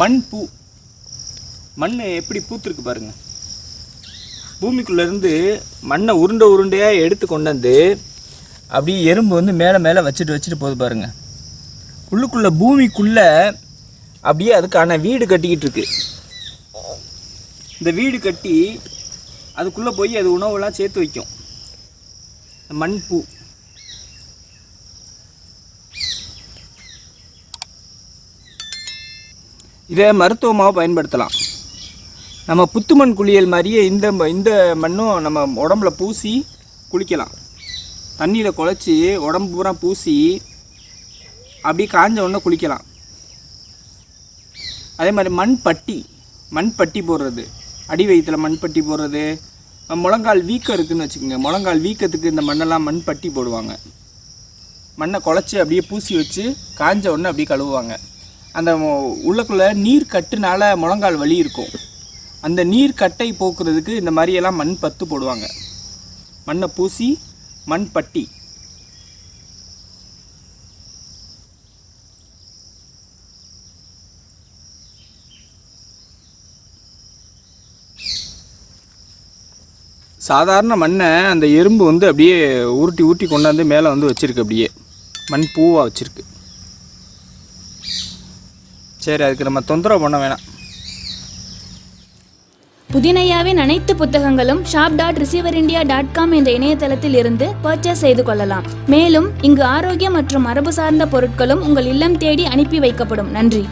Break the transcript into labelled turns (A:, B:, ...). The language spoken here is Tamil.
A: மண் பூ. மண் எப்படி பூத்துருக்கு பாருங்க. பூமிக்குள்ளேருந்து மண்ணை உருண்டை உருண்டையாக எடுத்து கொண்டு வந்து அப்படியே எறும்பு வந்து மேலே மேலே வச்சுட்டு வச்சுட்டு போகுது பாருங்கள் உள்ளுக்குள்ளே பூமிக்குள்ளே அப்படியே அதுக்கான வீடு கட்டிக்கிட்டு இருக்கு. இந்த வீடு கட்டி அதுக்குள்ளே போய் அது உணவெல்லாம் சேர்த்து வைக்கும். இந்த மண் பூ இதை மருத்துவமாக பயன்படுத்தலாம். நம்ம புத்துமண் குளியல் மாதிரியே இந்த ம- இந்த மண்ணும் நம்ம உடம்புல பூசி குளிக்கலாம். தண்ணியில் குழச்சி உடம்பு பூரா பூசி அப்படியே காஞ்ச உடனே குளிக்கலாம். அதே மாதிரி மண் பட்டி மண் பட்டி போடுறது. அடி வயிற்றுல மண் பட்டி போடுறது முழங்கால் வீக்கம் இருக்குதுன்னு வச்சுக்கோங்க. முழங்கால் வீக்கத்துக்கு இந்த மண்ணெல்லாம் மண் பட்டி போடுவாங்க. மண்ணை குழச்சி அப்படியே பூசி வச்சு காஞ்ச உடனே அப்படியே கழுவுவாங்க. அந்த உள்ளக்குள்ளே நீர் கட்டுனால முழங்கால் வலி இருக்கும். அந்த நீர் கட்டை போக்குறதுக்கு இந்த மாதிரியெல்லாம் மண் பத்து போடுவாங்க. மண்ணை பூசி மண் பட்டி. சாதாரண மண்ணை அந்த எறும்பு வந்து அப்படியே உருட்டி உருட்டி கொண்டாந்து மேலே வந்து வச்சுருக்கு அப்படியே. மண் பூவாக வச்சுருக்கு. சரி அதுக்கு நம்ம தொந்தரவு பண்ண வேணாம்.
B: புதினையாவின் அனைத்து புத்தகங்களும் shop dot receiver India dot com என்ற இணையதளத்தில் இருந்து பர்ச்சேஸ் செய்து கொள்ளலாம். மேலும் இங்கு ஆரோக்கியம் மற்றும் மரபு சார்ந்த பொருட்களும் உங்கள் இல்லம் தேடி அனுப்பி வைக்கப்படும். நன்றி.